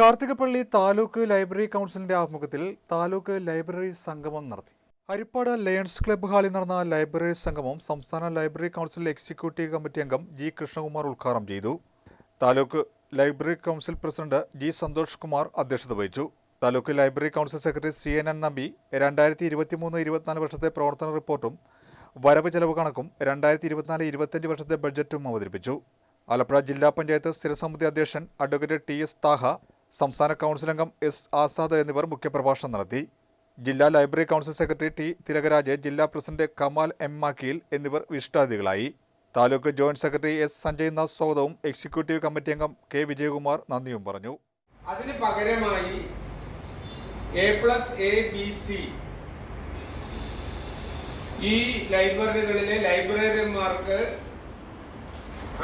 Karthikappally taluk library കൗൺസിലിന്റെ ആഭിമുഖ്യത്തിൽ taluk library സംഗമം നടത്തി. ഹരിപ്പാട് ലയൺസ് ക്ലബ്ബ് ഹാളിൽ നടന്ന ലൈബ്രറി സംഗമം സംസ്ഥാന ലൈബ്രറി കൗൺസിൽ എക്സിക്യൂട്ടീവ് കമ്മിറ്റി അംഗം ജി കൃഷ്ണകുമാർ ഉദ്ഘാടനം ചെയ്തു. Taluk library council president G Santhosh Kumar അധ്യക്ഷത വഹിച്ചു. Taluk library council secretary C N N Nambi രണ്ടായിരത്തി ഇരുപത്തിമൂന്ന് ഇരുപത്തിനാല് വർഷത്തെ പ്രവർത്തന റിപ്പോർട്ടും വരവ് ചെലവ് കണക്കും രണ്ടായിരത്തി ഇരുപത്തിനാല് ഇരുപത്തിയഞ്ച് വർഷത്തെ ബഡ്ജറ്റും അവതരിപ്പിച്ചു. ആലപ്പുഴ ജില്ലാ പഞ്ചായത്ത് സ്ഥിരസമിതി അധ്യക്ഷൻ അഡ്വക്കേറ്റ് ടി എസ് താഹ സംസ്ഥാന കൗൺസിൽ അംഗം എസ് ആസാദ് എന്നിവർ മുഖ്യപ്രഭാഷണം നടത്തി. ജില്ലാ library council secretary T Thilakaraj ജില്ലാ പ്രസിഡന്റ് കമാൽ എം മാക്കീൽ എന്നിവർ വിശിഷ്ടാതിഥികളായി. Taluk joint secretary S Sanjay Nath സ്വാഗതവും എക്സിക്യൂട്ടീവ് കമ്മിറ്റി അംഗം കെ വിജയകുമാർ നന്ദിയും പറഞ്ഞു. അതിന് പകരമായി A plus A B C ഈ ലൈബ്രറികളിലെ ലൈബ്രറിമാർക്ക്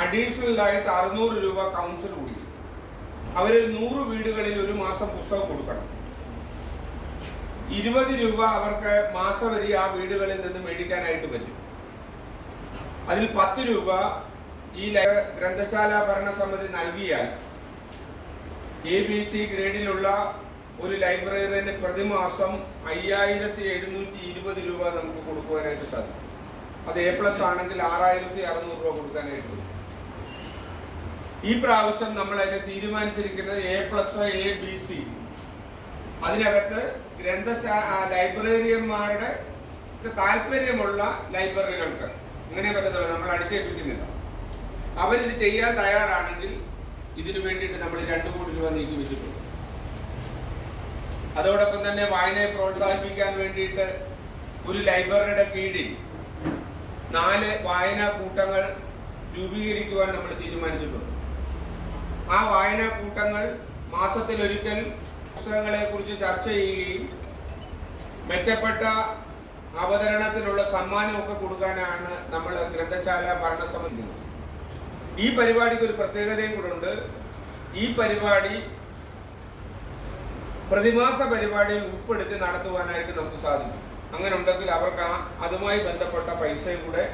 അഡീഷണൽ ആയിട്ട് അറുന്നൂറ് രൂപ കൗൺസിൽ കൂടി. അവരിൽ നൂറ് വീടുകളിൽ ഒരു മാസം പുസ്തകം കൊടുക്കണം. ഇരുപത് രൂപ അവർക്ക് മാസം വരി ആ വീടുകളിൽ നിന്ന് മേടിക്കാനായിട്ട് പറ്റും. അതിൽ പത്ത് രൂപ ഈ ഗ്രന്ഥശാല ഭരണസമിതി നൽകിയാൽ എ ബി സി ഗ്രേഡിലുള്ള ഒരു ലൈബ്രറിന് പ്രതിമാസം അയ്യായിരത്തി എഴുന്നൂറ്റി ഇരുപത് രൂപ നമുക്ക് കൊടുക്കുവാനായിട്ട് സാധിക്കും. അത് എ പ്ലസ് ആണെങ്കിൽ ആറായിരത്തി അറുന്നൂറ് രൂപ കൊടുക്കാനായിട്ട്. ഈ പ്രാവശ്യം നമ്മൾ അതിനെ തീരുമാനിച്ചിരിക്കുന്നത് A plus A B C അതിനകത്ത് ഗ്രന്ഥശാ ലൈബ്രറിയന്മാരുടെ താല്പര്യമുള്ള ലൈബ്രറികൾക്ക് ഇങ്ങനെ പറ്റത്തുള്ളൂ നമ്മൾ അടിച്ചേൽപ്പിക്കുന്നില്ല. അവരിത് ചെയ്യാൻ തയ്യാറാണെങ്കിൽ ഇതിനു വേണ്ടിയിട്ട് നമ്മൾ രണ്ടു കോടി രൂപ നീക്കി വെച്ചിട്ടുണ്ട്. അതോടൊപ്പം തന്നെ വായനയെ പ്രോത്സാഹിപ്പിക്കാൻ വേണ്ടിയിട്ട് ഒരു ലൈബ്രറിയുടെ കീഴിൽ നാല് വായനാ കൂട്ടങ്ങൾ രൂപീകരിക്കുവാൻ നമ്മൾ തീരുമാനിച്ചിട്ടുണ്ട്. ആ വായനാ കൂട്ടങ്ങൾ മാസത്തിലൊരിക്കൽ പുസ്തകങ്ങളെ കുറിച്ച് ചർച്ച ചെയ്യുകയും മെച്ചപ്പെട്ട അവതരണത്തിനുള്ള സമ്മാനമൊക്കെ കൊടുക്കാനാണ് നമ്മൾ ഗ്രന്ഥശാല ഭരണസമിതി. ഈ പരിപാടിക്ക് ഒരു പ്രത്യേകതയും കൂടെ ഉണ്ട്. ഈ പരിപാടി പ്രതിമാസ പരിപാടിയിൽ ഉൾപ്പെടുത്തി നടത്തുവാനായിട്ട് നമുക്ക് സാധിക്കും. അങ്ങനെ ഉണ്ടെങ്കിൽ അവർക്ക് ആ അതുമായി ബന്ധപ്പെട്ട പൈസയും കൂടെ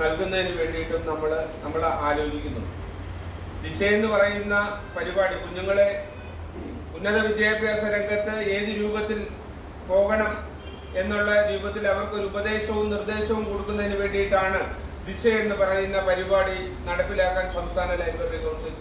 നൽകുന്നതിന് വേണ്ടിയിട്ടും നമ്മൾ നമ്മൾ ആലോചിക്കുന്നു. ദിശ എന്ന് പറയുന്ന പരിപാടി. കുഞ്ഞുങ്ങളെ ഉന്നത വിദ്യാഭ്യാസ രംഗത്ത് ഏത് രൂപത്തിൽ പോകണം എന്നുള്ള രൂപത്തിൽ അവർക്ക് ഒരു ഉപദേശവും നിർദ്ദേശവും കൊടുക്കുന്നതിന് വേണ്ടിയിട്ടാണ് ദിശ എന്ന് പറയുന്ന പരിപാടി നടപ്പിലാക്കാൻ സംസ്ഥാന ലൈബ്രറി കൗൺസിൽ